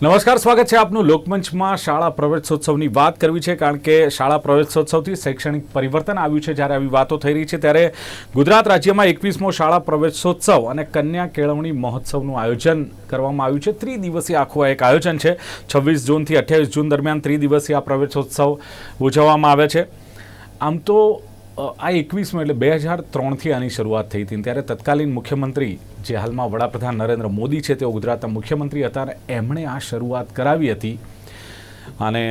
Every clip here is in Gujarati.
નમસ્કાર, સ્વાગત છે આપનું લોકમંચમાં શાળા પ્રવેશોત્સવની વાત કરવી છે, કારણ કે શાળા પ્રવેશોત્સવથી શૈક્ષણિક પરિવર્તન આવ્યું છે, જ્યારે આવી વાતો થઈ રહી છે, ત્યારે ગુજરાત રાજ્યમાં એકવીસમો શાળા પ્રવેશોત્સવ અને કન્યા કેળવણી મહોત્સવનું આયોજન કરવામાં આવ્યું છે. ત્રિદિવસીય આખું એક આયોજન છે. છવ્વીસ જૂનથી અઠ્યાવીસ જૂન દરમિયાન ત્રિદિવસીય આ પ્રવેશોત્સવ ઉજવવામાં આવે છે. આમ તો આ એકવીસમાં એટલે બે હજાર ત્રણથી આની શરૂઆત થઈ હતી. ત્યારે તત્કાલીન મુખ્યમંત્રી, જે હાલમાં વડાપ્રધાન નરેન્દ્ર મોદી છે, તેઓ ગુજરાતના મુખ્યમંત્રી હતા અને એમણે આ શરૂઆત કરાવી હતી. અને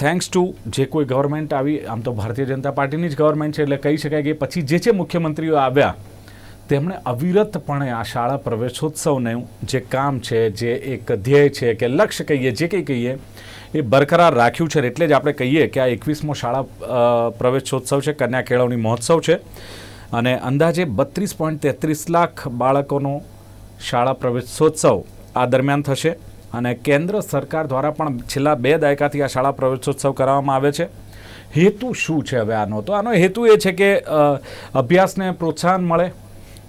થેન્ક્સ ટુ જે કોઈ ગવર્મેન્ટ આવી, આમ તો ભારતીય જનતા પાર્ટીની જ ગવર્મેન્ટ છે, એટલે કહી શકાય કે પછી જે જે મુખ્યમંત્રીઓ આવ્યા તેમણે અવિરતપણે આ શાળા પ્રવેશોત્સવનું જે કામ છે, જે એક ધ્યેય છે, કે લક્ષ્ય કહીએ, જે કંઈ કહીએ, એ બરકરાર રાખ્યું છે. એટલે જ આપણે કહીએ કે આ એકવીસમો શાળા પ્રવેશોત્સવ છે, કન્યા કેળવણી મહોત્સવ છે. અને અંદાજે બત્રીસ પોઈન્ટ તેત્રીસ લાખ બાળકોનો શાળા પ્રવેશોત્સવ આ દરમિયાન થશે. અને કેન્દ્ર સરકાર દ્વારા પણ છેલ્લા બે દાયકાથી આ શાળા પ્રવેશોત્સવ કરવામાં આવે છે. હેતુ શું છે હવે આનો? તો આનો હેતુ એ છે કે અભ્યાસને પ્રોત્સાહન મળે.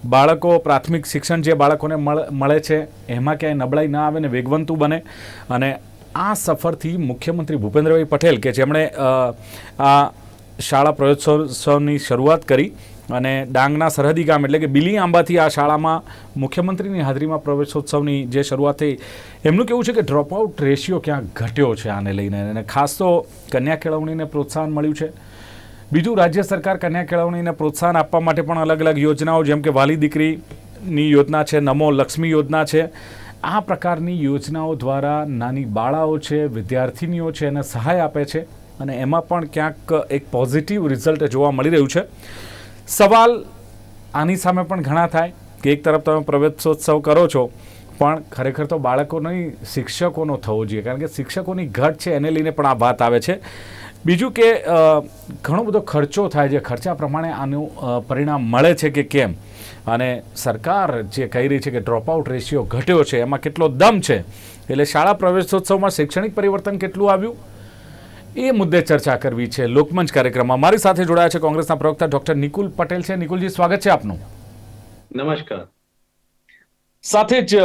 બાળકો, પ્રાથમિક શિક્ષણ જે બાળકોને મળ- છે, એમાં ક્યાંય નબળાઈ ના આવે ને વેગવંતું બને. અને આ સફરથી મુખ્યમંત્રી ભૂપેન્દ્રભાઈ પટેલ કે જેમણે આ શાળા પ્રવેશોત્સવની શરૂઆત કરી અને ડાંગના સરહદી ગામ એટલે કે બિલી આંબાથી આ શાળામાં મુખ્યમંત્રીની હાજરીમાં પ્રવેશોત્સવની જે શરૂઆત થઈ, એમનું કેવું છે કે ડ્રોપ આઉટ રેશિયો ક્યાં ઘટ્યો છે આને લઈને? અને ખાસ તો કન્યા કેળવણીને પ્રોત્સાહન મળ્યું છે. બીજું રાજ્ય સરકાર કન્યા કેળવણીને પ્રોત્સાહન આપવા માટે પણ અલગ અલગ યોજનાઓ, જેમ કે વાલી દીકરીની યોજના છે, નમો લક્ષ્મી યોજના છે, આ પ્રકારની યોજનાઓ દ્વારા નાની બાળાઓ છે, વિદ્યાર્થીનીઓ છે, એને સહાય આપે છે અને એમાં પણ ક્યાંક એક પોઝિટિવ રિઝલ્ટ જોવા મળી રહ્યું છે. સવાલ આની સામે પણ ઘણા થાય કે એક તરફ તમે પ્રવેશોત્સવ કરો છો, પણ ખરેખર તો બાળકોની શિક્ષકોનો થવો જોઈએ, કારણ કે શિક્ષકોની ઘટ છે એને લઈને પણ આ વાત આવે છે. બીજું કે ઘણો બધો ખર્ચો થાય છે. ખર્ચા પ્રમાણે આનું પરિણામ મળે છે કે કેમ? અને સરકાર જે કહી રહી છે કે ડ્રોપ આઉટ રેશિયો ઘટ્યો છે એમાં કેટલો દમ છે? એટલે શાળા પ્રવેશોત્સવમાં શૈક્ષણિક પરિવર્તન કેટલું આવ્યું? એ મુદ્દે ચર્ચા કરવી છે લોકમંચ કાર્યક્રમમાં. મારી સાથે જોડાયા છે કોંગ્રેસના પ્રવક્તા ડોક્ટર નિકુલ પટેલ છે. નિકુલજી સ્વાગત છે આપનું. નમસ્કાર. સાથે જ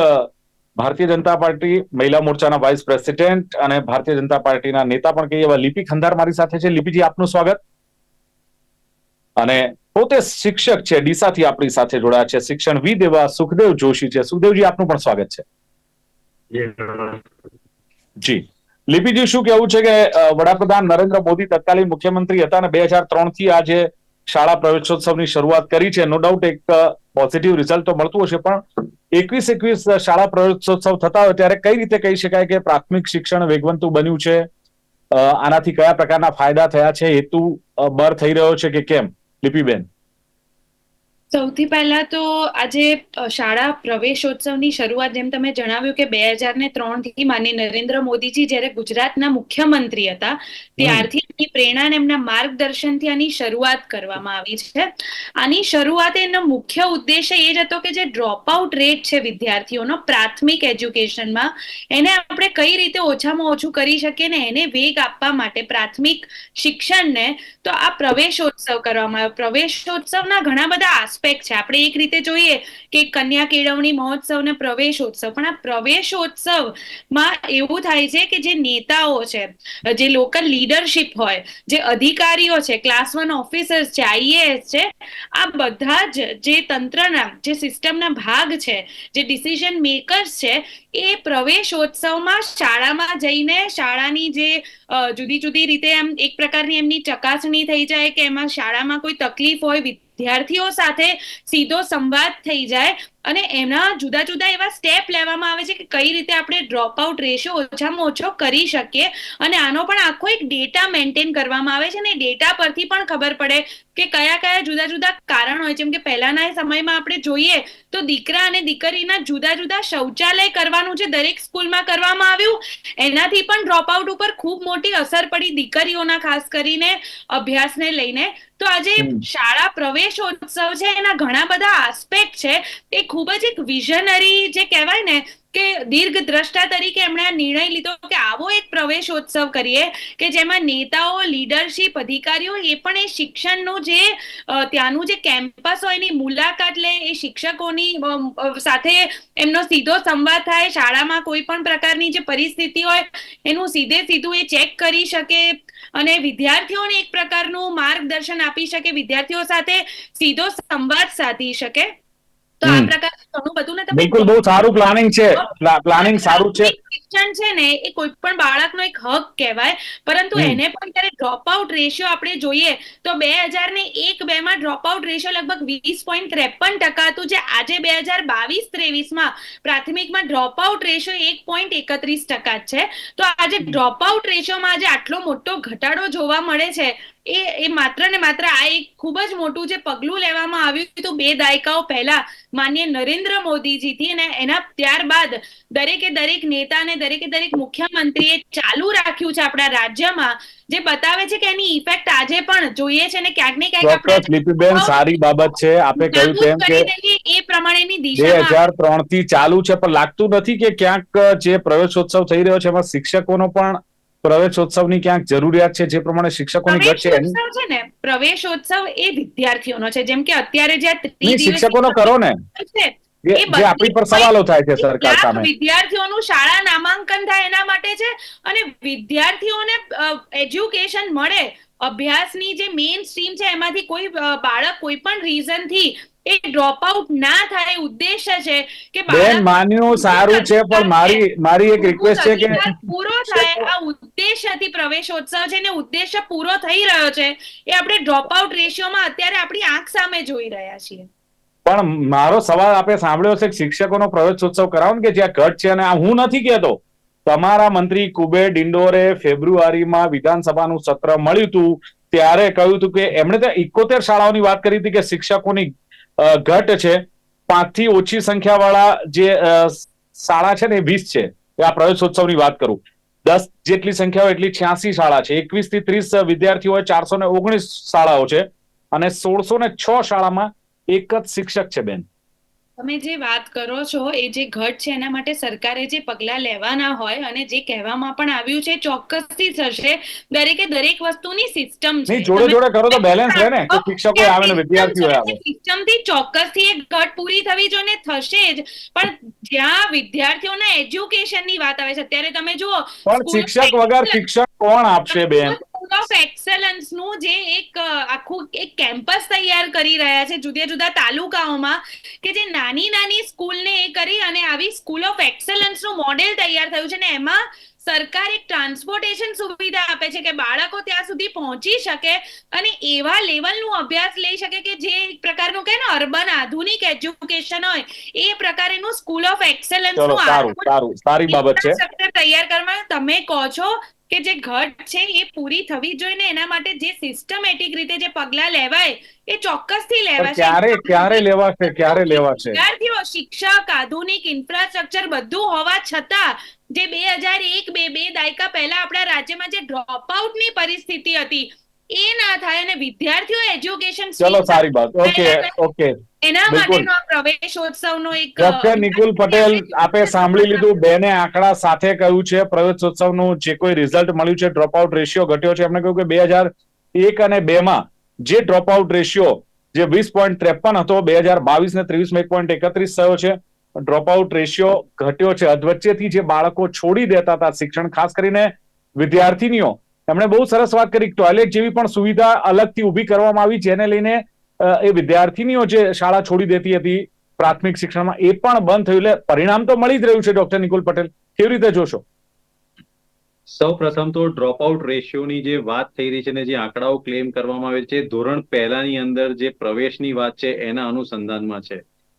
ભારતીય જનતા પાર્ટી મહિલા મોરચાના વાઇસ પ્રેસિડેન્ટ અને ભારતીય જનતા પાર્ટીના નેતા પણ કહીએ એવા લિપિ ખંધાર મારી સાથે છે. લિપિજી, આપનું સ્વાગત. અને પોતે શિક્ષક છે, ડીસાથી આપણી સાથે જોડાયા છે. શિક્ષણવિદ એવા સુખદેવ જોશી છે. સુખદેવજી, આપનું પણ સ્વાગત છે. જી. લિપિજી, શું કેવું છે કે વડાપ્રધાન નરેન્દ્ર મોદી તત્કાલીન મુખ્યમંત્રી હતા અને બે હજાર ત્રણથી આ જે શાળા પ્રવેશોત્સવની શરૂઆત કરી છે. નો ડાઉટ એક પોઝિટિવ રિઝલ્ટ તો મળતું હશે, પણ એકવીસ એકવીસ શાળા પ્રવેશોત્સવ થતા હોય ત્યારે કઈ રીતે કહી શકાય કે પ્રાથમિક શિક્ષણ વેગવંતું બન્યું છે? આનાથી કયા પ્રકારના ફાયદા થયા છે? હેતુ બર થઈ રહ્યો છે કે કેમ? લિપિબેન. સૌથી પહેલા તો આજે શાળા પ્રવેશોત્સવની શરૂઆત જેમ તમે જણાવ્યું કે બે હજાર ને ત્રણથી માનનીય નરેન્દ્ર મોદીજી જ્યારે ગુજરાતના મુખ્યમંત્રી હતા ત્યારથી એમની પ્રેરણા અને એમના માર્ગદર્શનથી આની શરૂઆત કરવામાં આવી છે. આની શરૂઆત એનો મુખ્ય ઉદ્દેશ્ય એ જ હતો કે જે ડ્રોપ આઉટ રેટ છે વિદ્યાર્થીઓનો પ્રાથમિક એજ્યુકેશનમાં એને આપણે કઈ રીતે ઓછામાં ઓછું કરી શકીએ ને એને વેગ આપવા માટે પ્રાથમિક શિક્ષણને તો આ પ્રવેશોત્સવ કરવામાં આવ્યો. પ્રવેશોત્સવના ઘણા બધા આસ્પેક્ટ છે. આપણે એક રીતે જોઈએ કે કન્યા કેળવણી મહોત્સવ ને પ્રવેશોત્સવ. પણ આ પ્રવેશોત્સવમાં એવું થાય છે કે જે નેતાઓ છે, જે લોકલ લીડરશિપ હોય, જે અધિકારીઓ છે ક્લાસ વન ઓફિસર્સ છે આઈએએસ છે, આ બધા જ જે તંત્રના, જે સિસ્ટમના ભાગ છે, જે ડિસિઝન મેકર્સ છે, એ પ્રવેશોત્સવમાં શાળામાં જઈને શાળાની જે જુદી જુદી રીતે એમ એક પ્રકારની એમની ચકાસણી થઈ જાય કે એમાં શાળામાં કોઈ તકલીફ હોય વિદ્યાર્થીઓ સાથે સીધો સંવાદ થઈ જાય. અને એના જુદા જુદા એવા સ્ટેપ લેવામાં આવે છે કે કઈ રીતે આપણે ડ્રોપ આઉટ રેશિયો ઓછામાં ઓછો કરી શકીએ. અને આનો પણ આખો એક ડેટા મેન્ટેન કરવામાં આવે છે અને ડેટા પરથી પણ ખબર પડે કે કયા કયા જુદા જુદા કારણ હોય. જેમ કે પહેલાના સમયમાં આપણે જોઈએ તો દીકરા અને દીકરીના જુદા જુદા શૌચાલય કરવાનું છે દરેક સ્કૂલમાં કરવામાં આવ્યું એનાથી પણ ડ્રોપ આઉટ ઉપર ખૂબ મોટી અસર પડી દીકરીઓના ખાસ કરીને અભ્યાસને લઈને. તો આજે શાળા પ્રવેશોત્સવ છે એના ઘણા બધા આસ્પેક્ટ છે. એ ખૂબ જ એક વિઝનરી જે કહેવાય ને, કે દીર્ઘ દ્રષ્ટા તરીકે એમણે આ નિર્ણય લીધો કે આવો એક પ્રવેશોત્સવ કરીએ, કે જેમાં નેતાઓ લીડરશિપ અધિકારીઓ એ પણ એ શિક્ષણનું જે ત્યાંનું જે કેમ્પસ હોય એની મુલાકાત લે, એ શિક્ષકોની સાથે એમનો સીધો સંવાદ થાય, શાળામાં કોઈ પણ પ્રકારની જે પરિસ્થિતિ હોય, એનું સીધે સીધું એ ચેક કરી શકે અને વિદ્યાર્થીઓને એક પ્રકારનું માર્ગદર્શન આપી શકે, વિદ્યાર્થીઓ સાથે સીધો સંવાદ સાધી શકે. તો આ પ્રકારનું ઘણું બધું ને તમે બિલકુલ બહુ સારું પ્લાનિંગ છે. પ્લાનિંગ સારું છે. શિક્ષણ છે ને એ કોઈ પણ બાળકનો એક હક કહેવાય. પરંતુ એને પણ ત્યારે ડ્રોપ આઉટ રેશિયો આપણે જોઈએ તો બે હજાર ને એક બે માં ડ્રોપ આઉટ રેશિયો લગભગ વીસ પોઈન્ટ ત્રેપન ટકા હતું જે આજે બે હજાર બાવીસ ત્રેવીસમાં પ્રાથમિકમાં ડ્રોપ આઉટ રેશિયો એક પોઈન્ટ એકત્રીસ ટકા છે. તો આજે ડ્રોપ આઉટ રેશિયોમાં આજે આટલો મોટો ઘટાડો જોવા મળે છે એ એ માત્ર ને માત્ર આ એક ખૂબ જ મોટું જે પગલું લેવામાં આવ્યું હતું બે દાયકાઓ પહેલા માન્ય નરેન્દ્ર મોદીજીથી અને એના ત્યારબાદ દરેકે દરેક નેતા અને દરેકે દરેક મુખ્યમંત્રીએ ચાલુ રાખ્યું છે આપણા રાજ્યમાં જે બતાવે છે કે એની ઇફેક્ટ આજે પણ જોઈએ છે ને ક્યાંક ને ક્યાંક આપણે લિપિબેન સારી બાબત છે. આપે કહ્યું તેમ કે એ પ્રમાણેની દિશામાં. હજાર ત્રણથી ચાલુ છે પણ લાગતું નથી કે ક્યાંક જે પ્રવેશોત્સવ થઈ રહ્યો છે એમાં શિક્ષકોનો પણ પ્રવેશોત્સવની ક્યાંક જરૂરિયાત છે જે પ્રમાણે શિક્ષકોની ઘટ છે. એની છે ને પ્રવેશોત્સવ એ વિદ્યાર્થીઓનો છે. જેમ કે અત્યારે જે શિક્ષકોનો કરો ને. જે આપણી પર સવાલો થાય છે સરકાર સામે. વિદ્યાર્થીઓનું શાળા નામાંકન થાય એના માટે છે અને વિદ્યાર્થીઓને એજ્યુકેશન મળે અભ્યાસની જે મેઇન સ્ટ્રીમ છે એમાંથી કોઈ બાળક કોઈ પણ રીઝનથી એ ડ્રોપ આઉટ ના થાય ઉદ્દેશ્ય છે કે બેન માન્યું સારું છે પણ મારી મારી એક રિક્વેસ્ટ છે કે પૂરો થાય આ ઉદ્દેશ્યથી પ્રવેશોત્સવ છે ને ઉદ્દેશ્ય પૂરો થઈ રહ્યો છે એ આપણે ડ્રોપ આઉટ રેશિયોમાં અત્યારે આપણી આંખ સામે જોઈ રહ્યા છીએ. પણ મારો સવાલ આપે સાંભળ્યો છે શિક્ષકોનો પ્રવેશોત્સવ કરાવો ને કે જ્યાં ઘટ છે અને આ હું નથી કહેતો. તમારા મંત્રી કુબેર ડિંડોરે ફેબ્રુઆરીમાં વિધાનસભાનું સત્ર મળ્યું હતું ત્યારે કહ્યું હતું કે એમણે તો ઇકોતેર શાળાઓની વાત કરી હતી કે શિક્ષકોની ઘટ છે. પાંચથી ઓછી સંખ્યાવાળા જે શાળા છે ને એ વીસ છે. આ પ્રવેશોત્સવની વાત કરું. દસ જેટલી સંખ્યાઓ એટલી છ્યાસી શાળા છે. એકવીસથી ત્રીસ વિદ્યાર્થીઓ ચારસો ને ઓગણીસ શાળાઓ છે. અને સોળસો ને છ શાળામાં એક જ શિક્ષક છે બેન. તમે જે વાત કરો છો એ જે ઘટ છે એના માટે સરકારે જે પગલા લેવાના હોય અને જે કહેવામાં પણ આવ્યું છે ચોક્કસથી થશે. દરેકે દરેક વસ્તુની સિસ્ટમ છે. જોડે જોડે કરો તો બેલેન્સ રહે ને કે શિક્ષકો આવે ને વિદ્યાર્થીઓ આવે. સિસ્ટમથી ચોક્કસથી એક ઘટ પૂરી થવી જોઈએ ને થશે જ. પણ જ્યાં વિદ્યાર્થીઓના એજ્યુકેશનની વાત આવે છે અત્યારે તમે જુઓ પણ શિક્ષક વગર શિક્ષક કોણ આપશે બેન? સ્કૂલ ઓફ એક્સેલન્સનું જે એક આખું એક કેમ્પસ તૈયાર કરી રહ્યા છે જુદા જુદા તાલુકાઓમાં કે જે નાની નાની સ્કૂલને એ કરી અને આવી સ્કૂલ ઓફ એક્સેલન્સનું મોડેલ તૈયાર થયું છે ને એમાં સરકાર એક ટ્રાન્સપોર્ટેશન સુવિધા આપે છે કે બાળકો ત્યાં સુધી પહોંચી શકે અને એવા લેવલનું અભ્યાસ લઈ શકે કે જે એક પ્રકારનું કે ને અર્બન આધુનિક એજ્યુકેશન હોય એ પ્રકારેનું સ્કૂલ ઓફ એક્સેલન્સ સારું સારી બાબત છે. તૈયાર કરવા તમે કહો છો. કે જે ઘટ છે એ પૂરી થવી જોઈએ ને એના માટે જે સિસ્ટમેટિક રીતે જે પગલા લેવાય એ ચોક્કસથી લેવાશે. ક્યારે ક્યારે લેવાશે ક્યારે લેવાશે? વિદ્યાર્થીઓ શિક્ષક આધુનિક ઇન્ફ્રાસ્ટ્રક્ચર બધું હોવા છતાં જે બે હજાર એક બે બે દાયકા પહેલા આપણા રાજ્યમાં જે ડ્રોપની પરિસ્થિતિ હતી એ ના થાય અને વિદ્યાર્થીઓ એજ્યુકેશન ચલો સારી વાત. ઓકે ઓકે એના માટેનો પ્રવેશોત્સવનો એક ડોક્ટર નિકુલ પટેલ આપે સાંભળી લીધું. બેને આંકડા સાથે કહ્યું છે. પ્રવેશોત્સવનું જે કોઈ રિઝલ્ટ મળ્યું છે ડ્રોપ આઉટ રેશિયો ઘટ્યો છે. એમણે કહ્યું કે બે હજાર એક અને બે માં જે ડ્રોપ આઉટ રેશિયો જે વીસ પોઈન્ટ ત્રેપન હતો બે હજાર બાવીસ ને ત્રેવીસમાં એક પોઈન્ટ એકત્રીસ થયો છે. ડ્રોપ આઉટ રેશિયો ઘટ્યો છે. અધવચ્ચેથી જે બાળકો છોડી દેતા હતા શિક્ષણ ખાસ કરીને વિદ્યાર્થીનીઓ એમણે બહુ સરસ વાત કરી. ટોયલેટ જેવી પણ સુવિધા અલગથી ઊભી કરવામાં આવી, જેને લઈને એ વિદ્યાર્થીનીઓ જે શાળા છોડી દેતી હતી પ્રાથમિક શિક્ષણમાં, એ પણ બંધ થયું. એટલે પરિણામ તો મળી જ રહ્યું છે, ડોક્ટર નિકુલ પટેલ. કેવી રીતે જોશો? સૌ પ્રથમ તો ડ્રોપ આઉટ રેશિયોની જે વાત થઈ રહી છે ને, જે આંકડાઓ ક્લેમ કરવામાં આવે છે, ધોરણ પહેલાની અંદર જે પ્રવેશની વાત છે, એના અનુસંધાનમાં છે.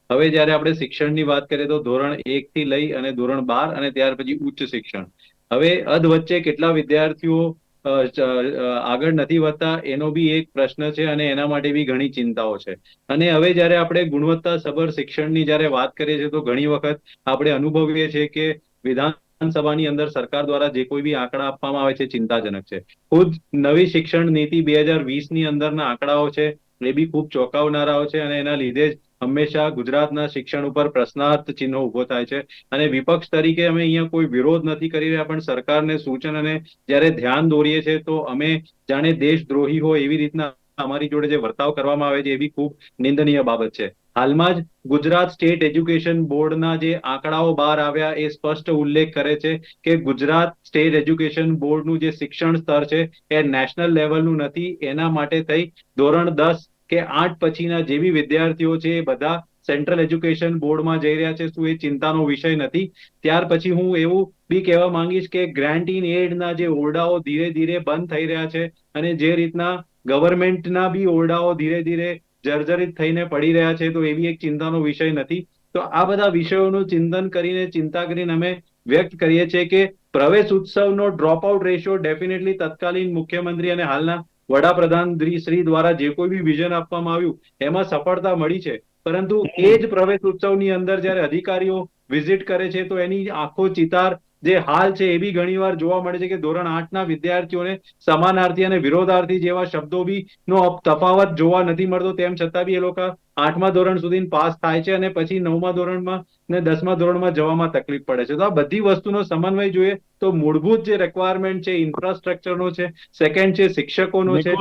હવે જ્યારે આપણે શિક્ષણની વાત કરીએ તો ધોરણ એક થી લઈ અને ધોરણ બાર અને ત્યાર પછી ઉચ્ચ શિક્ષણ. હવે અધ વચ્ચે કેટલા વિદ્યાર્થીઓ આગળ નથી વધતા, એનો બી એક પ્રશ્ન છે અને એના માટે બી ઘણી ચિંતાઓ છે. અને હવે જ્યારે આપણે ગુણવત્તા સભર શિક્ષણની જ્યારે વાત કરીએ છીએ તો ઘણી વખત આપણે અનુભવીએ છીએ કે વિધાનસભાની અંદર સરકાર દ્વારા જે કોઈ બી આંકડા આપવામાં આવે છે ચિંતાજનક છે. ખુદ નવી શિક્ષણ નીતિ બે હજાર વીસની અંદરના આંકડાઓ છે, એ બી ખૂબ ચોંકાવનારાઓ છે અને એના લીધે જ હંમેશા ગુજરાતના શિક્ષણ ઉપર પ્રશ્નાર્થ ચિહ્નો ઊભો થાય છે અને વિપક્ષ તરીકે અમે અહીંયા કોઈ વિરોધ નથી કરી રહ્યા, પણ સરકારને સૂચન અને જ્યારે ધ્યાન દોરીએ છીએ, તો અમે જાણે દેશદ્રોહી હોય એવી રીતના અમારી જોડે જે વર્તાવ કરવામાં આવે છે, એ બી ખૂબ નિંદનીય બાબત છે. હાલમાં જ ગુજરાત સ્ટેટ એજ્યુકેશન બોર્ડના જે આંકડાઓ બહાર આવ્યા, એ સ્પષ્ટ ઉલ્લેખ કરે છે કે ગુજરાત સ્ટેટ એજ્યુકેશન બોર્ડનું જે શિક્ષણ સ્તર છે, એ નેશનલ લેવલનું નથી. એના માટે થઈ ધોરણ દસ કે આઠ પછીના જે બી વિદ્યાર્થીઓ છે એ બધા સેન્ટ્રલ એજ્યુકેશન બોર્ડમાં જઈ રહ્યા છે, શું એ ચિંતાનો વિષય નથી? ત્યાર પછી હું એવું બી કહેવા માંગીશ કે ગ્રાન્ટ ઇન એડના જે ઓરડાઓ ધીરે ધીરે બંધ થઈ રહ્યા છે અને જે રીતના ગવર્મેન્ટના બી ઓરડાઓ ધીરે ધીરે જર્જરિત થઈને પડી રહ્યા છે, તો એ બી એક ચિંતાનો વિષય નથી. તો આ બધા વિષયોનું ચિંતન કરીને, ચિંતા કરીને અમે વ્યક્ત કરીએ છીએ કે પ્રવેશ ઉત્સવનો ડ્રોપ આઉટ રેશિયો ડેફિનેટલી તત્કાલીન મુખ્યમંત્રી અને હાલના વડાપ્રધાન શ્રી દ્વારા જે કોઈ બી વિઝન આપવામાં આવ્યું, એમાં સફળતા મળી છે. પરંતુ એ જ પ્રવેશ ઉત્સવની અંદર જ્યારે અધિકારીઓ વિઝિટ કરે છે, તો એની આખો ચિતાર જે હાલ છે એ બી ઘણીવાર જોવા મળે છે કે ધોરણ આઠના વિદ્યાર્થીઓને સમાનાર્થી અને વિરોધાર્થી જેવા શબ્દો બી નો તફાવત જોવા નથી મળતો. તેમ છતાં બી એ લોકો આઠમા ધોરણ સુધી પાસ થાય છે અને પછી નવમા ધોરણમાં ને દસમા ધોરણમાં જવામાં તકલીફ પડે છે. તો આ બધી વસ્તુનો સમન્વય જોઈએ તો મૂળભૂત જે રિક્વાયરમેન્ટ છે ઇન્ફ્રાસ્ટ્રક્ચરનો છે સેકન્ડ છે શિક્ષકોનો છે.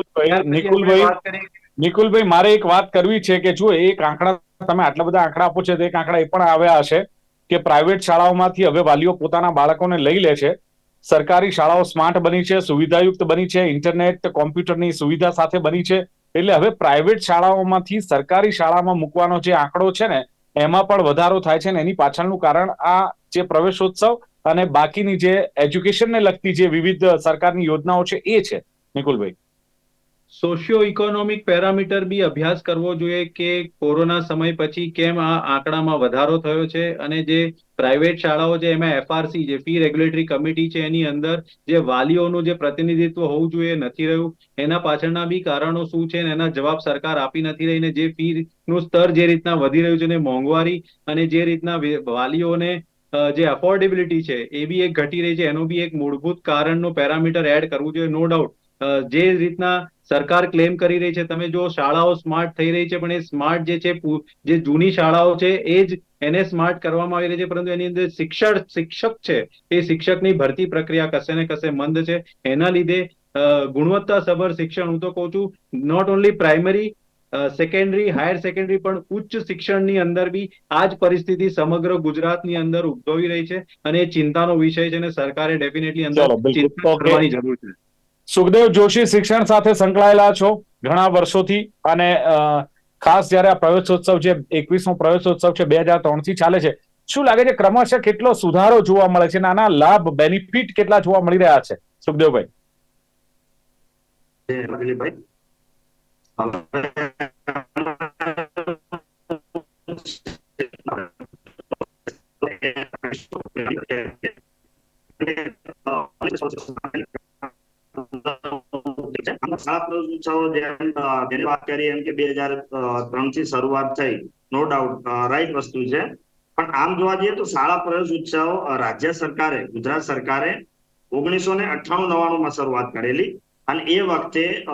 નિકુલભાઈ મારે એક વાત કરવી છે કે જો એક આંકડા તમે આટલા બધા આંકડા આપો છો તો એક આંકડા એ પણ આવ્યા હશે. કે પ્રાઇવેટ શાળાઓમાંથી હવે વાલીઓ પોતાના બાળકોને લઈ લે છે. સરકારી શાળાઓ સ્માર્ટ બની છે, સુવિધાયુક્ત બની છે, ઇન્ટરનેટ, કોમ્પ્યુટરની સુવિધા સાથે બની છે. એટલે હવે પ્રાઇવેટ શાળાઓમાંથી સરકારી શાળામાં મૂકવાનો જે આંકડો છે ને, એમાં પણ વધારો થાય છે ને, એની પાછળનું કારણ આ જે પ્રવેશોત્સવ અને બાકીની જે એજ્યુકેશનને લગતી જે વિવિધ સરકારની યોજનાઓ છે એ છે. નિકુલભાઈ. સોશિયો ઇકોનોમિક પેરામીટર બી અભ્યાસ કરવો જોઈએ કે કોરોના સમય પછી કેમ આ આંકડામાં વધારો થયો છે અને જે પ્રાઇવેટ શાળાઓ છે, એમાં એફઆરસી જે ફી રેગ્યુલેટરી કમિટી છે, એની અંદર જે વાલીઓનું જે પ્રતિનિધિત્વ હોવું જોઈએ, નથી રહ્યું. એના પાછળના બી કારણો શું છે એના જવાબ સરકાર આપી નથી રહી ને જે ફી નું સ્તર જે રીતના વધી રહ્યું છે ને મોંઘવારી અને જે રીતના વાલીઓને જે અફોર્ડેબિલિટી છે, એ બી એક ઘટી રહી છે. એનું બી એક મૂળભૂત કારણનું પેરામીટર એડ કરવું જોઈએ નો ડાઉટ જે રીતના સરકાર ક્લેમ કરી રહી છે. તમે જો શાળાઓ સ્માર્ટ થઈ રહી છે પણ એ સ્માર્ટ જે છે જે જૂની શાળાઓ છે એ જ એને સ્માર્ટ કરવામાં આવી રહી છે. પરંતુ એની અંદર શિક્ષક શિક્ષક છે એ શિક્ષકની ભરતી પ્રક્રિયા કશે ને કશે મંદ છે. એના લીધે અ, ગુણવત્તાસભર શિક્ષણ હું તો કહું છું not only primary secondary higher secondary પણ ઉચ્ચ શિક્ષણની અંદર બી આ જ પરિસ્થિતિ સમગ્ર ગુજરાતની અંદર ઉદ્ભવી રહી છે. અને એ ચિંતાનો વિષય છે અને સરકારે ડેફિનેટલી અંદર ચિંતા કરવાની જરૂર છે. સુખદેવ જોશી શિક્ષણ સાથે સંકળાયેલા છો ઘણા વર્ષોથી અને અ, ખાસ જયારે આ પ્રવેશોત્સવ જે એકવીસમો પ્રવેશોત્સવ છે બે હજાર ત્રણથી ચાલે છે શું લાગે છે ક્રમશઃ કેટલો સુધારો જોવા મળે છે અને આના લાભ બેનિફિટ કેટલા જોવા મળી રહ્યા છે? સુખદેવભાઈ. છે રાજ્ય સરકારે, ગુજરાત સરકારે ઓગણીસો ને અઠ્ઠાણું નવાણું માં શરૂઆત કરેલી અને એ વખતે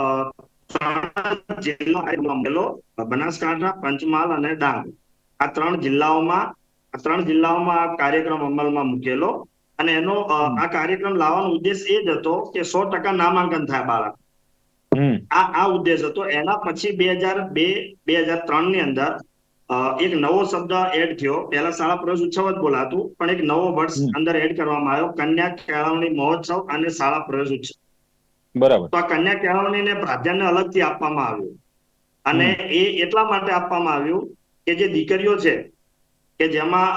બનાસકાંઠા, પંચમહાલ અને ડાંગ. આ ત્રણ જિલ્લાઓમાં ત્રણ જિલ્લાઓમાં આ કાર્યક્રમ અમલમાં મૂકેલો. અને એનો આ કાર્યક્રમ લાવવાનો ઉદ્દેશ એ જ હતો કે સો ટકા નામાંકન થાય બાળક. આ આ ઉદ્દેશ હતો. એના પછી બે હજાર બે બે હજાર ત્રણની અંદર એક નવો શબ્દ એડ થયો. પહેલા શાળા પ્રવેશ ઉત્સવ જ બોલાતું પણ એક નવો વર્ષ અંદર એડ કરવામાં આવ્યો. કન્યા કેળવણી મહોત્સવ અને શાળા પ્રવેશ ઉત્સવ. બરાબર. તો આ કન્યા કેળવણીને પ્રાધાન્ય અલગથી આપવામાં આવ્યું. અને એ એટલા માટે આપવામાં આવ્યું કે જે દીકરીઓ છે કે જેમાં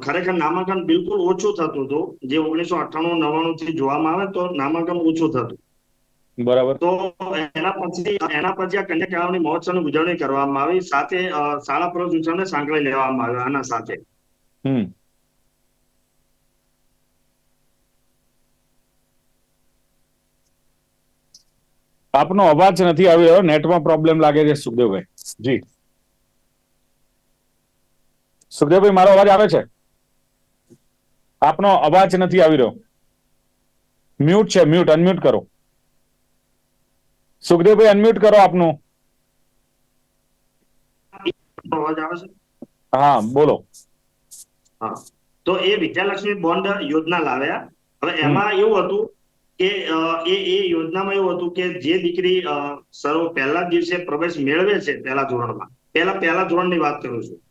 ખરેખર નામાંકન બિલકુલ ઓછું થતું હતું. જે ઓગણીસો અઠ્ઠાણું નવ્વાણું થી જોવામાં આવે તો નામાંકન ઓછું થતું. બરાબર. તો એના પછી એના પછી આ કન્યા કેળવણી મહોત્સવની ઉજવણી કરવામાં આવી. સાથે શાળા પ્રવેશ ઉત્સવને સાંકળી લેવામાં આવ્યો આના સાથે. હમ. આપનો અવાજ નથી આવી રહ્યો નેટમાં પ્રોબ્લેમ લાગે છે સુખદેવભાઈ. જી. સુખદેવભાઈ મારો અવાજ આવે છે? આપનો અવાજ નથી આવી રહ્યો. મ્યુટ છે મ્યુટ અનમ્યુટ કરો. સુખદેવભાઈ અનમ્યુટ કરો આપનું. હા બોલો. હા. તો એ વિદ્યાલક્ષ્મી બોન્ડ યોજના લાવ્યા. હવે એમાં એવું હતું કે એ એ યોજનામાં એવું હતું કે જે દીકરી સર્વ પહેલા જ દિવસે પ્રવેશ મેળવે છે પહેલા ધોરણમાં. પહેલા પહેલા ધોરણની વાત કરું છું.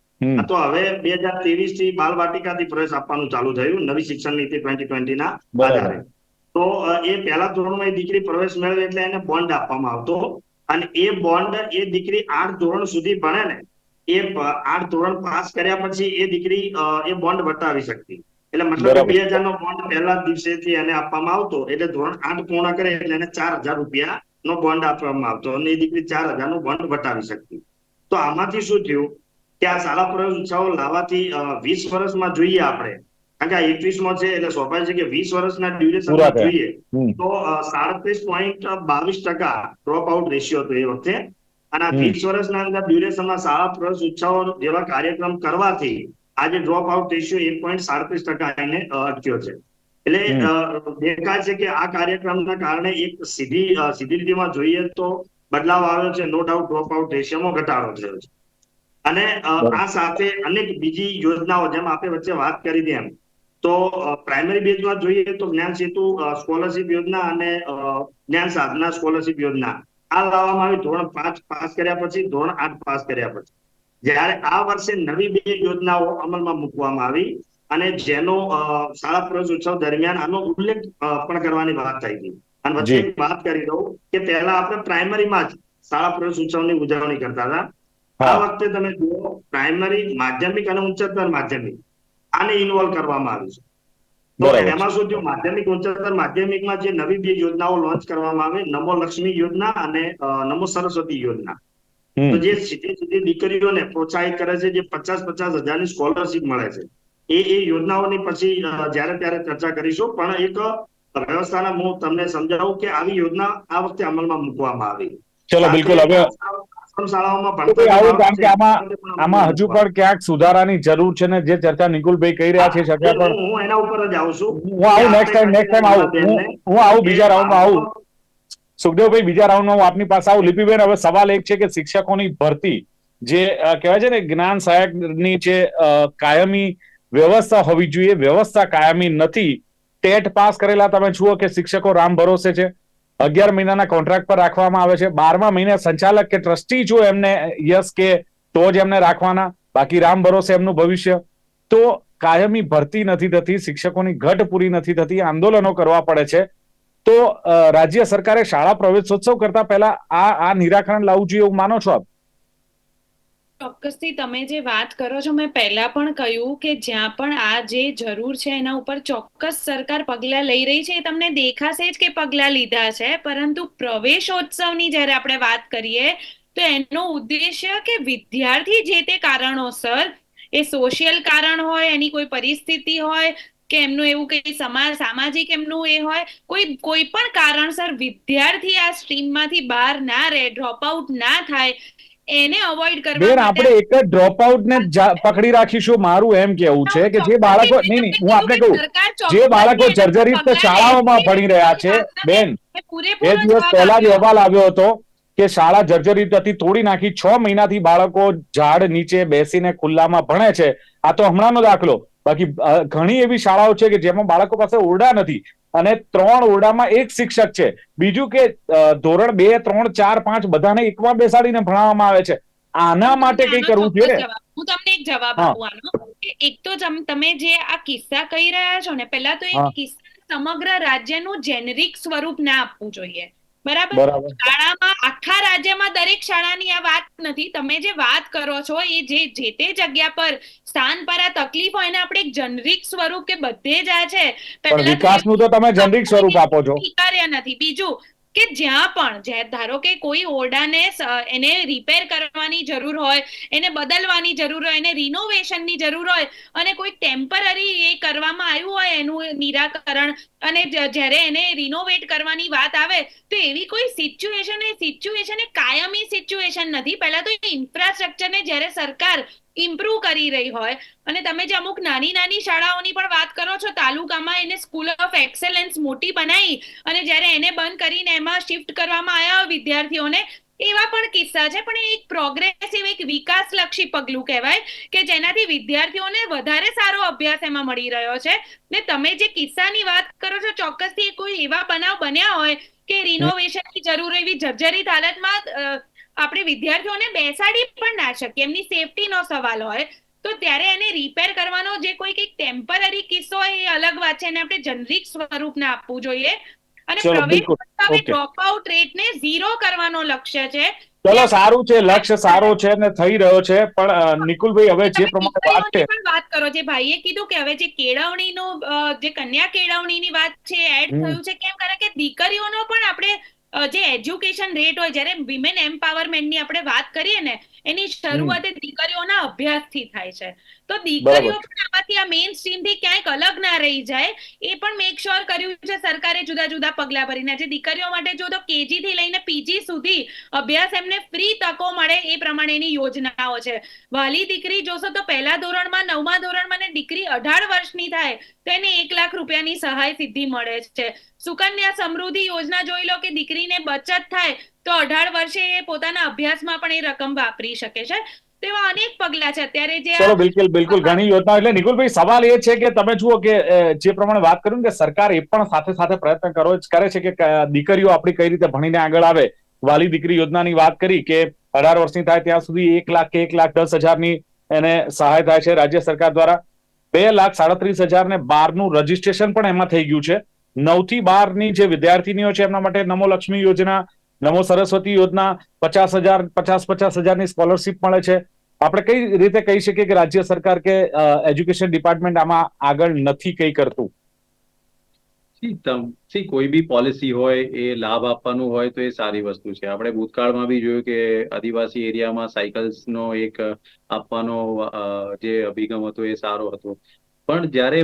તો હવે બે હજાર ત્રેવીસથી બાલ વાટિકાથી પ્રવેશ આપવાનું ચાલુ થયું નવી શિક્ષણ નીતિ ટ્વેન્ટી ટ્વેન્ટી ના આધારે. તો એ પહેલા ધોરણમાં એ દીકરી પ્રવેશ મેળવે એટલે એને બોન્ડ આપવામાં આવતો અને એ બોન્ડ એ દીકરી આઠ ધોરણ સુધી ભણે ને એ આઠ ધોરણ પાસ કર્યા પછી એ દીકરી એ બોન્ડ વટાવી શકતી. એટલે મતલબ બે હજાર નો બોન્ડ પહેલા દિવસે દિવસેથી એને આપવામાં આવતો એટલે ધોરણ આઠ પૂર્ણ કરે એટલે એને ચાર હજાર રૂપિયા નો બોન્ડ આપવામાં આવતો અને એ દીકરી ચાર હજાર નો બોન્ડ વટાવી શકતી. તો આમાંથી શું થયું? કે આ શાળા ઉત્સવો લાવવાથી વીસ વર્ષમાં જોઈએ આપણે. કારણ કે આ એકવીસમાં છે એટલે સ્વાભાવિક છે કે વીસ વર્ષના ડ્યુરેશન. જોઈએ. તો સાડત્રીસ પોઈન્ટ બાવીસ ટકા ડ્રોપ આઉટ રેશિયો હતો એ વખતે. અને આ વીસ વર્ષના અંદર ડ્યુરેશનમાં શાળા પ્રવેશ ઉત્સવો જેવા કાર્યક્રમ કરવાથી આજે ડ્રોપ આઉટ રેશિયો એક પોઈન્ટ સાડત્રીસ ટકા એને અટક્યો છે. એટલે. દેખાય છે કે આ કાર્યક્રમના કારણે એક સીધી સીધી રીતેમાં જોઈએ તો બદલાવ આવ્યો છે. નો ડાઉટ ડ્રોપ આઉટ રેશિયોમાં ઘટાડો થયો છે. અને આ સાથે અનેક બીજી યોજનાઓ જેમ આપણે વચ્ચે વાત કરી હતી એમ તો પ્રાઇમરી બેઝમાં જોઈએ તો જ્ઞાન સેતુ સ્કોલરશિપ યોજના અને જ્ઞાન સાધના સ્કોલરશિપ યોજના. આ લાવવામાં આવી ધોરણ પાંચ પાસ કર્યા પછી ધોરણ આઠ પાસ કર્યા પછી. જ્યારે આ વર્ષે નવી બે યોજનાઓ અમલમાં મૂકવામાં આવી અને જેનો શાળા પ્રવેશ ઉત્સવ દરમિયાન આનો ઉલ્લેખ પણ કરવાની વાત થઈ હતી. અને વચ્ચે વાત કરી દઉં કે પહેલા આપણે પ્રાઇમરીમાં જ શાળા પ્રવેશ ઉત્સવની ઉજવણી કરતા હતા. આ વખતે તમે જુઓ પ્રાઇમરી માધ્યમિક અને ઉચ્ચતર માધ્યમિક આને ઇન્વોલ્વ કરવામાં આવ્યું છે. તો એમાં શું થયું? માધ્યમિક ઉચ્ચતર માધ્યમિકમાં જે નવી બે યોજનાઓ લોન્ચ કરવામાં આવે નમો લક્ષ્મી યોજના અને નમો સરસ્વતી યોજના. તો જે સીધી સીધી દીકરીઓને પ્રોત્સાહિત કરે છે જે પચાસ પચાસ હજારની સ્કોલરશિપ મળે છે. એ એ યોજનાઓની પછી જ્યારે ત્યારે ચર્ચા કરીશું પણ એક વ્યવસ્થાના હું તમને સમજાવું કે આવી યોજના આ વખતે અમલમાં મૂકવામાં આવી. ચલો બિલકુલ. હવે આમાં હજુ પણ ક્યાંક સુધારાની જરૂર છે ને જે ચર્ચા નિકુલભાઈ કહી રહ્યા છે હા, પણ હું હું એના ઉપર જ આવું છું. હું આવું નેક્સ્ટ ટાઈમ નેક્સ્ટ ટાઈમ આવું. હું હું આવું બીજા રાઉન્ડમાં આવું. સુખદેવભાઈ બીજા રાઉન્ડમાં હું આપની પાસે આવું. લિપિબેન હવે સવાલ એક છે કે શિક્ષકોની ભરતી જે કહેવાય છે ને જ્ઞાન સહાયકની જે કાયમી વ્યવસ્થા હોવી જોઈએ. વ્યવસ્થા કાયમી નથી. ટેટ પાસ કરેલા તમે જુઓ કે શિક્ષકો રામ ભરોસે છે? અગિયાર મહિનાના કોન્ટ્રાક્ટ પર રાખવામાં આવે છે. બારમા મહિને સંચાલક કે ટ્રસ્ટી જો એમને યસ કે તો જ એમને રાખવાના. બાકી રામ ભરોસે એમનું ભવિષ્ય. તો કાયમી ભરતી નથી થતી, શિક્ષકોની ઘટ પૂરી નથી થતી, આંદોલનો કરવા પડે છે. તો રાજ્ય સરકારે શાળા પ્રવેશોત્સવ કરતા પહેલા આ આ નિરાકરણ લાવવું જોઈએ એવું માનો છો આપ? ચોક્કસથી તમે જે વાત કરો છો, મેં પહેલા પણ કહ્યું કે જ્યાં પણ આ જે જરૂર છે એના ઉપર ચોક્કસ સરકાર પગલાં લઈ રહી છે. એ તમને દેખાશે જ કે પગલાં લીધા છે. પરંતુ પ્રવેશોત્સવની જ્યારે આપણે વાત કરીએ, તો એનો ઉદ્દેશ્ય કે વિદ્યાર્થી જે તે કારણોસર, એ સોશિયલ કારણ હોય, એની કોઈ પરિસ્થિતિ હોય, કે એમનું એવું કંઈ સમાજ, સામાજિક એમનું એ હોય, કોઈ કોઈ પણ કારણસર વિદ્યાર્થી આ સ્ટ્રીમમાંથી બહાર ના રહે ડ્રોપ આઉટ ના થાય એને અવોઇડ કરવા બેન આપણે એક જ ડ્રોપ આઉટ ને પકડી રાખીશું મારું એમ કેવું છે કે જે બાળકો નહીં નહીં હું આપને કહું જે બાળકો જર્જરિત શાળાઓમાં ભણી રહ્યા છે બેન બે દિવસ પહેલા જ અહેવાલ આવ્યો હતો કે શાળા જર્જરિત હતી તોડી નાખી છ મહિનાથી બાળકો ઝાડ નીચે બેસીને ખુલ્લામાં ભણે છે. આ તો હમણાંનો દાખલો. બાકી ઘણી એવી શાળાઓ છે કે જેમાં બાળકો પાસે ઓરડા નથી. અને ત્રણ ઓરડામાં એક શિક્ષક છે. બીજું કે ધોરણ બે ત્રણ ચાર પાંચ બધાને એકમાં બેસાડીને ભણાવવામાં આવે છે. આના માટે કઈ કરવું જોઈએ? હું તમને એક જવાબ આપું આનો. એક તો તમે જે આ કિસ્સા કહી રહ્યા છો ને પહેલા તો. એ કિસ્સા સમગ્ર રાજ્યનું જેનરિક સ્વરૂપ ના આપવું જોઈએ. બરાબર? શાળામાં આખા રાજ્યમાં દરેક શાળાની આ વાત નથી. તમે જે વાત કરો છો એ જે જે તે જગ્યા પર સ્થાન પર આ તકલીફ હોય એને આપણે એક જનરિક સ્વરૂપ કે બધે જ આ છે. વિકાસનું તો તમે જનરિક સ્વરૂપ આપો છો. સ્વીકાર્ય નથી. બીજું કે જ્યાં પણ, જે ધારો કે કોઈ ઓરડાને એને રિપેર કરવાની જરૂર હોય, એને બદલવાની જરૂર હોય, એને રિનોવેશનની જરૂર હોય અને કોઈ ટેમ્પરરી એ કરવામાં આવ્યું હોય એનું નિરાકરણ અને જ્યારે એને રિનોવેટ કરવાની વાત આવે, તો એવી કોઈ સિચ્યુએશન એ સિચ્યુએશન એ કાયમી સિચ્યુએશન નથી. પહેલા તો ઇન્ફ્રાસ્ટ્રક્ચરને જ્યારે સરકાર ઇમ્પ્રુવ કરી રહી હોય. અને તમે જે અમુક નાની નાની શાળાઓની પણ વાત કરો છો, તાલુકામાં એને સ્કૂલ ઓફ એક્સેલન્સ મોટી બનાવી અને જ્યારે એને બંધ કરીને એમાં શિફ્ટ કરવામાં આવ્યા વિદ્યાર્થીઓને, એવા પણ કિસ્સા છે. પણ એ એક પ્રોગ્રેસિવ એક વિકાસલક્ષી પગલું કહેવાય કે જેનાથી વિદ્યાર્થીઓને વધારે સારો અભ્યાસ એમાં મળી રહ્યો છે. ને તમે જે કિસ્સાની વાત કરો છો, ચોક્કસથી કોઈ એવા બનાવ બન્યા હોય કે રિનોવેશનની જરૂર એવી જર્જરિત હાલતમાં આપણે વિદ્યાર્થીઓને બેસાડી પણ ના શકીએ એમની સેફટીનો સવાલ હોય તો ત્યારે એને રિપેર કરવાનો જે કોઈ કંઈક ટેમ્પરરી કિસ્સો એ અલગ વાત છે. એને આપણે જનરિક સ્વરૂપને આપવું જોઈએ. અને પ્રવેશ. ડ્રોપ આઉટ રેટને ઝીરો કરવાનો લક્ષ્ય છે. ચલો સારું છે લક્ષ્ય સારો છે ને થઈ રહ્યો છે પણ નિકુલભાઈ હવે જે પ્રમાણે વાત છે. પણ વાત કરો જે ભાઈએ કીધું કે હવે જે કેળવણીનો જે કન્યા કેળવણીની વાત છે એડ થયું છે કેમ? કારણ કે દીકરીઓનો પણ આપણે જે એજ્યુકેશન રેટ હોય જ્યારે વિમેન એમ્પાવરમેન્ટની આપણે વાત કરીએ ને એની શરૂઆત દીકરીઓના અભ્યાસથી થાય છે. તો દીકરીઓ પણ આમાંથી આ મેઇન સ્ટ્રીમથી ક્યાંક અલગ ના રહી જાય એ પણ મેક શ્યોર કર્યું છે સરકારે જુદા જુદા પગલા ભરીને. જે દીકરીઓ માટે જો તો કેજી થી લઈને પીજી સુધી અભ્યાસ એમને ફ્રી તકો મળે એ પ્રમાણેની યોજનાઓ છે. વાલી દીકરી જોશો તો પહેલા ધોરણમાં નવમા ધોરણમાં ને દીકરી અઢાર વર્ષની થાય તો એને એક લાખ રૂપિયાની સહાય સિદ્ધિ મળે છે. સુકન્યા સમૃદ્ધિ યોજના જોઈ લો કે દીકરીને બચત થાય તો અઢાર વર્ષે એ પોતાના અભ્યાસમાં પણ એ રકમ વાપરી શકે છે. તેવા અનેક પગલા છે. અત્યારે જે ચલો બિલકુલ બિલકુલ. ઘણી યોજના એટલે નિકુલભાઈ સવાલ એ છે કે તમે જુઓ કે જે પ્રમાણે વાત કર્યું કે સરકાર એ પણ સાથે સાથે પ્રયત્ન કરો કરે છે કે દીકરીઓ આપણી કઈ રીતે ભણીને આગળ આવે? વાલી દીકરી યોજનાની વાત કરી કે અઢાર વર્ષની થાય ત્યાં સુધી એક લાખ કે એક લાખ દસ હજારની એને સહાય થાય છે રાજ્ય સરકાર દ્વારા. બે લાખ સાડત્રીસ હજાર ને બારનું રજીસ્ટ્રેશન પણ એમાં થઈ ગયું છે. નવથી બારની જે વિદ્યાર્થીનીઓ છે એમના માટે નમો લક્ષ્મી યોજના નમો સરસ્વતી યોજના પચાસ હજાર, પચાસ પચાસ હજારની સ્કોલરશીપ મળે છે. આપણે કઈ રીતે કહી શકીએ કે રાજ્ય સરકાર કે એજ્યુકેશન ડિપાર્ટમેન્ટ આમાં આગળ નથી કઈ કરતું? સી કોઈ બી પોલિસી હોય, એ લાભ આપવાનું હોય તો એ સારી વસ્તુ છે. આપણે ભૂતકાળમાં બી જોયું કે આદિવાસી એરિયામાં સાયકલ્સનો એક આપવાનો જે અભિગમ હતો એ સારો હતો. પણ જ્યારે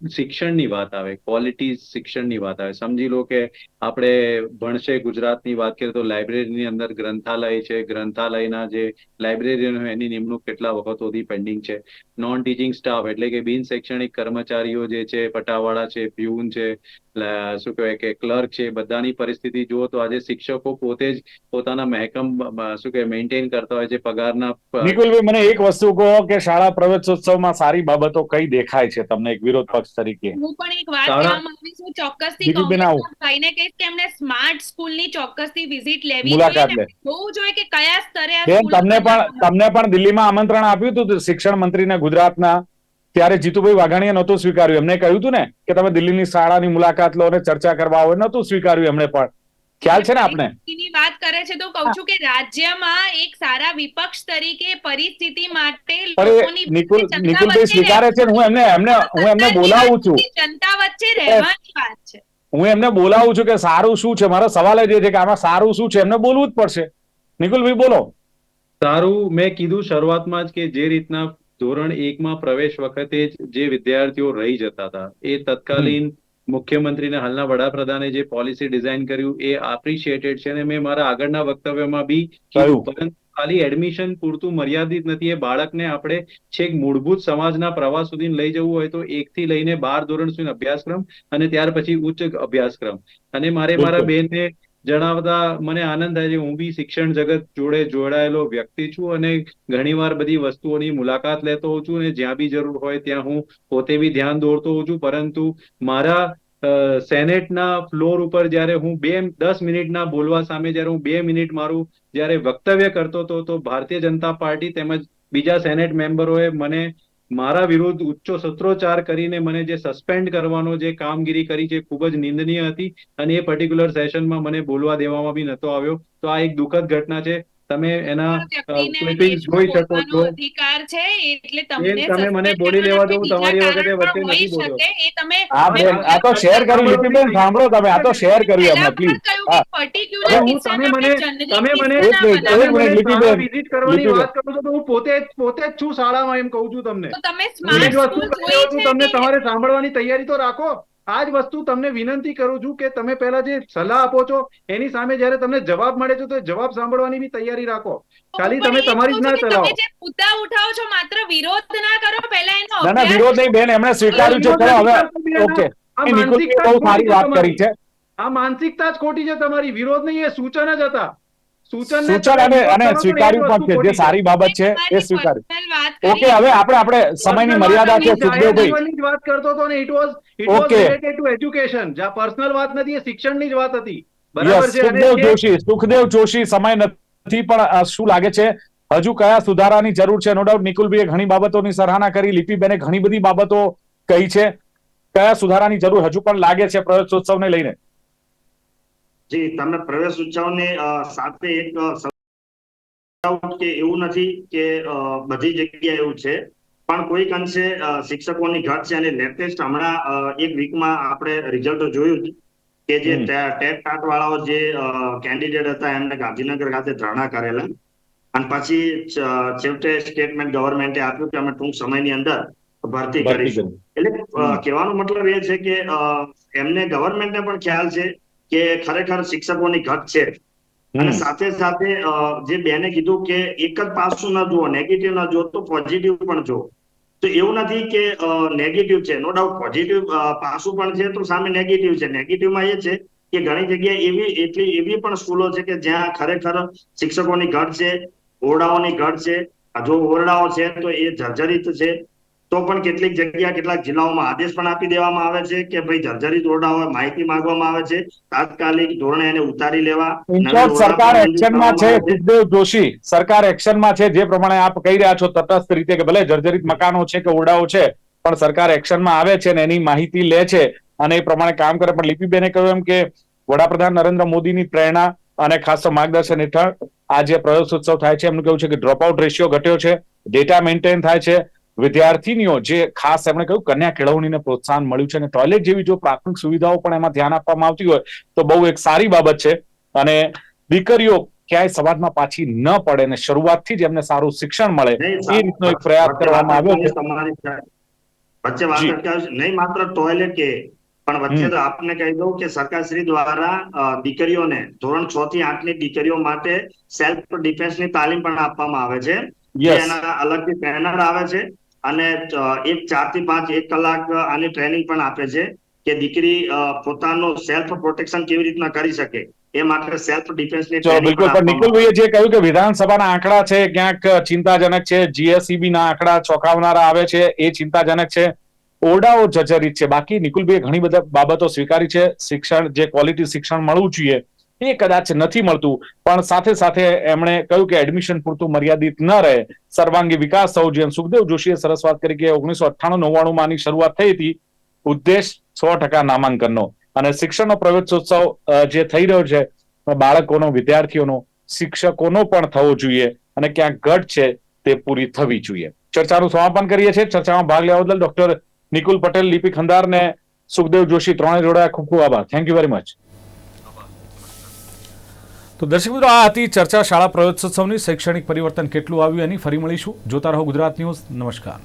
શિક્ષણની વાત આવે ક્વોલિટી શિક્ષણની વાત આવે. સમજી લો કે આપણે ભણશે ગુજરાતની વાત કરીએ તો લાઇબ્રેરીની અંદર ગ્રંથાલય છે. ગ્રંથાલયના જે લાઇબ્રેરીયનો એની નિમણૂક કેટલા વખતોથી પેન્ડિંગ છે? નોન ટીચિંગ સ્ટાફ એટલે કે બિન શૈક્ષણિક કર્મચારીઓ જે છે, પટાવાળા છે પ્યુન છે શું કહેવાય કે ક્લર્ક છે, બધાની પરિસ્થિતિ જુઓ તો આજે શિક્ષકો પોતે જ પોતાના મહેકમ શું કહેવાય મેન્ટેન કરતા હોય છે, પગારના મને એક વસ્તુ કહો કે શાળા પ્રવેશોત્સવમાં સારી બાબતો કઈ દેખાય છે? તમને એક વિરોધ પક્ષ તરીકે. હું પણ એક વાત કહેવા માંગુ છું ચોક્કસથી ભાઈને કહીશ કે એમને સ્માર્ટ સ્કૂલની ચોક્કસથી વિઝિટ લેવી જોઈએ જોવું જોઈએ કે કયા સ્તરે આ બેન તમને પણ તમને પણ દિલ્હીમાં આમંત્રણ આપ્યું હતું શિક્ષણ મંત્રીને ગુજરાતના. ત્યારે જીતુભાઈ વાઘાણીએ નહોતું સ્વીકાર્યું. એમને કહ્યું હતું ને કે તમે દિલ્હીની શાળાની મુલાકાત લો અને ચર્ચા કરવા આવો. નહોતું સ્વીકાર્યું એમણે પણ. ખ્યાલ છે ને આપને? ની વાત કરે છે તો કહું છું કે રાજ્યમાં એક સારા વિપક્ષ તરીકે પરિસ્થિતિ માટે લોકોની નિકુલ નિકુલભાઈ સ્વીકારે છે હું એમને એમને હું એમને બોલાવું છું. જનતા વચ્ચે રહેવાની વાત છે. હું એમને બોલાવું છું કે સારું શું છે? મારો સવાલ જ એ છે કે આમાં સારું શું છે? એમને બોલવું જ પડશે. નિકુલભાઈ બોલો. સારું મેં કીધું શરૂઆતમાં જ કે જે રીતના ધોરણ એકમાં પ્રવેશ વખતે જ જે વિદ્યાર્થીઓ રહી જતા હતા એ તત્કાલીન મુખ્યમંત્રીને હાલના વડાપ્રધાને જે પોલિસી ડિઝાઇન કર્યું એ એપ્રિશિએટેડ છે અને મેં મારા આગળના વક્તવ્યમાં બી કહ્યું. પરંતુ ખાલી એડમિશન પૂરતું મર્યાદિત નથી એ બાળકને આપણે છેક મૂળભૂત સમાજના પ્રવાહ સુધી લઈ જવું હોય તો એક થી લઈને બાર ધોરણ સુધી અભ્યાસક્રમ અને ત્યાર પછી ઉચ્ચ અભ્યાસક્રમ અને મારે મારા. બેનને જણાવતા મને આનંદ થાય છે હું બી શિક્ષણ જગત જોડે જોડાયેલો વ્યક્તિ છું અને ઘણીવાર બધી વસ્તુઓની મુલાકાત લેતો હોઉં છું અને જ્યાં બી જરૂર હોય ત્યાં હું પોતે બી ધ્યાન દોરતો હોઉં છું. પરંતુ મારા સેનેટના ફ્લોર ઉપર જ્યારે હું બે, દસ મિનિટના બોલવા સામે જ્યારે હું બે મિનિટ મારું જ્યારે વક્તવ્ય કરતો હતો તો ભારતીય જનતા પાર્ટી તેમજ બીજા સેનેટ મેમ્બરોએ મને મારા વિરુદ્ધ ઉચ્ચો સત્રોચ્ચાર કરીને મને જે સસ્પેન્ડ કરવાનો જે કામગીરી કરી છે ખૂબ જ નિંદનીય હતી અને એ પર્ટિક્યુલર સેશનમાં મને બોલવા દેવામાં બી નતો આવ્યો. તો આ એક દુઃખદ ઘટના છે. તમે એના ક્લિપિંગ જોઈ શકો છો. અધિકાર છે એટલે તમને તમે મને બોલી લેવા દો, તમારી વખતે વચ્ચે નથી બોલ્યો. એ તમે આ બેન આ તો શેર કર્યું લિપિબેન સાંભળો તમે આ તો શેર કર્યું એમને પ્લીઝ. હા. તમે મને- તમે મને- એક મિનિટ, એક મિનિટ, વિઝિટ કરવાની વાત કરું છું તો હું પોતે જ પોતે જ છું શાળામાં એમ કહું છું તમને. તો તમે સ્માર્ટ સ્કૂલ જોઈ છું તમને તમારે સાંભળવાની તૈયારી તો રાખો. આ જ વસ્તુ તમને વિનંતી કરું છું કે તમે પહેલા જે સલાહ આપો છો એની સામે જ્યારે તમને જવાબ મળે છે તો જવાબ સાંભળવાની બી તૈયારી રાખો. ખાલી તમે તમારી જ ના ચલાવો. જે મુદ્દા ઉઠાવો છો માત્ર વિરોધ ના કરો પહેલા એનો ના ના વિરોધ નહીં બેન એમણે સ્વીકાર્યું છે ચલો હવે ઓકે. આ માનસિકતા જ બહુ સારી ખોટી છે વાત કરી તમારી. છે. આ માનસિકતા જ ખોટી છે તમારી. વિરોધ નહીં એ સૂચન જ હતા. સૂચન અને અને સ્વીકાર્યું પણ છે જે સારી બાબત છે એ સ્વીકાર્યું. ઓકે હવે આપણે આપણે સમયની મર્યાદા છે સુખદેવભાઈ વાત કરતો હતો ને it was it was related to education જ્યાં પર્સનલ વાત નથી એ શિક્ષણની જ વાત હતી. બરાબર છે? સુખદેવ જોશી સુખદેવ જોશી સમય નથી પણ શું લાગે છે? હજુ કયા સુધારાની જરૂર છે? નો ડાઉટ નિકુલભાઈએ ઘણી બાબતોની સરાહના કરી. લિપિબેને ઘણી બધી બાબતો કહી છે. કયા સુધારાની જરૂર હજુ પણ લાગે છે પ્રયોગોત્સવને લઈને? જી તમે પ્રવેશ ઉત્સવની સાથે એક કે એવું નથી કે બધી જગ્યાએ એવું છે. પણ કોઈક અંશે શિક્ષકોની ઘટ છે અને લેટેસ્ટ હમણાં એક વીકમાં આપણે રિઝલ્ટ જોયું કે જે ટેટ ટાટ વાળાઓ જે કેન્ડિડેટ હતા એમને ગાંધીનગર ખાતે ધરણા કરેલા. અને પછી છેવટે સ્ટેટમેન્ટ ગવર્મેન્ટે આપ્યું કે અમે ટૂંક સમયની અંદર ભરતી કરીશું. એટલે કહેવાનો મતલબ એ છે કે એમને ગવર્મેન્ટને પણ ખ્યાલ છે કે ખરેખર શિક્ષકોની ઘટ છે. અને સાથે સાથે જે બેને કીધું કે એક જ પાસું ન જુઓ નેગેટિવ ન જુઓ તો પોઝિટિવ પણ જુઓ. તો એવું નથી કે નેગેટિવ છે. નો ડાઉટ પોઝિટિવ પાસું પણ છે તો સામે નેગેટિવ છે. નેગેટિવમાં એ છે કે ઘણી જગ્યાએ એવી એટલી એવી પણ સ્કૂલો છે કે જ્યાં ખરેખર શિક્ષકોની ઘટ છે ઓરડાઓની ઘટ છે. જો ઓરડાઓ છે તો એ જર્જરિત છે. તો પણ કેટલીક જગ્યા કેટલાક જિલ્લાઓમાં આદેશ પણ આપી દેવામાં આવે છે કે ભાઈ જર્જરિત ઓરડા હોય માહિતી માંગવામાં આવે છે. તાત્કાલિક ધોરણે એને ઉતારી લેવા સરકાર એક્શનમાં છે. સુખદેવ જોશી. સરકાર એક્શનમાં છે જે પ્રમાણે આપ કહી રહ્યા છો તટસ્થ રીતે કે ભલે જર્જરિત મકાનો છે કે ઓરડાઓ છે પણ સરકાર એક્શનમાં આવે છે ને એની માહિતી લે છે. અને એ પ્રમાણે કામ કરે. પણ લિપિબેને કહ્યું એમ કે વડાપ્રધાન નરેન્દ્ર મોદીની પ્રેરણા અને ખાસ તો માર્ગદર્શન હેઠળ આ જે પ્રવેશોત્સવ થાય છે. એમનું કેવું છે કે ડ્રોપઆઉટ રેશિયો ઘટ્યો છે. ડેટા મેન્ટેન થાય છે. વિદ્યાર્થીનીઓ જે ખાસ એમણે કહ્યું કન્યા કેળવણીને પ્રોત્સાહન મળ્યું છે અને ટોયલેટ જેવી જો પ્રાથમિક સુવિધાઓ પણ એમાં ધ્યાન આપવામાં આવતી હોય તો બહુ એક સારી બાબત છે. અને દીકરીઓ ક્યાંય સમાજમાં પાછી ન પડે અને શરૂઆતથી જ એમને સારું શિક્ષણ મળે એ રીતનો એક પ્રયાસ કરવામાં આવ્યો છે. વચ્ચે વાત નહીં માત્ર ટોયલેટ કે પણ વચ્ચે તો આપને કહી દઉં કે સરકારશ્રી દ્વારા દીકરીઓને ધોરણ છ થી આઠની દીકરીઓ માટે સેલ્ફ ડિફેન્સની તાલીમ પણ આપવામાં આવે છે. એના અલગથી ટ્રેનર આવે છે. અને એક ચારથી પાંચ એક કલાક આની ટ્રેનિંગ પણ આપે છે કે દીકરી પોતાનો સેલ્ફ પ્રોટેક્શન કેવી રીતના કરી શકે? એ માટે સેલ્ફ ડિફેન્સની બિલકુલ પણ નિકુલભાઈએ જે કહ્યું કે વિધાનસભાના આંકડા છે ક્યાંક ચિંતાજનક છે જીએસઈબી ના આંકડા ચોંકાવનારા આવે છે એ ચિંતાજનક છે ઓરડાઓ જર્જરિત છે. બાકી નિકુલભાઈએ ઘણી બધા બાબતો સ્વીકારી છે. શિક્ષણ જે ક્વોલિટી શિક્ષણ મળવું જોઈએ એ કદાચ નથી મળતું. પણ સાથે સાથે એમણે કહ્યું કે એડમિશન પૂરતું મર્યાદિત ન રહે. સર્વાંગી વિકાસ થવો અને સુખદેવ જોશીએ સરસ વાત કરી કે ઓગણીસો અઠ્ઠાણું નવ્વાણું માં આની શરૂઆત થઈ હતી. ઉદ્દેશ સો ટકા નામાંકનનો. અને શિક્ષણનો પ્રવેશોત્સવ જે થઈ રહ્યો છે, બાળકોનો, વિદ્યાર્થીઓનો, શિક્ષકોનો પણ થવો જોઈએ. અને ક્યાંક ઘટ છે તે પૂરી થવી જોઈએ. ચર્ચાનું સમાપન કરીએ છીએ. ચર્ચામાં ભાગ લેવા બદલ ડોક્ટર નિકુલ પટેલ, લિપિક ખંદાર ને સુખદેવ જોશી ત્રણે જોડાયા ખૂબ ખૂબ આભાર. થેન્ક યુ વેરી મચ તો દર્શક મિત્રો, આ હતી ચર્ચા શાળા પ્રવેશોત્સવની શૈક્ષણિક પરિવર્તન કેટલું આવ્યું એની ફરી મળીશું. જોતા રહો ગુજરાત ન્યૂઝ. નમસ્કાર.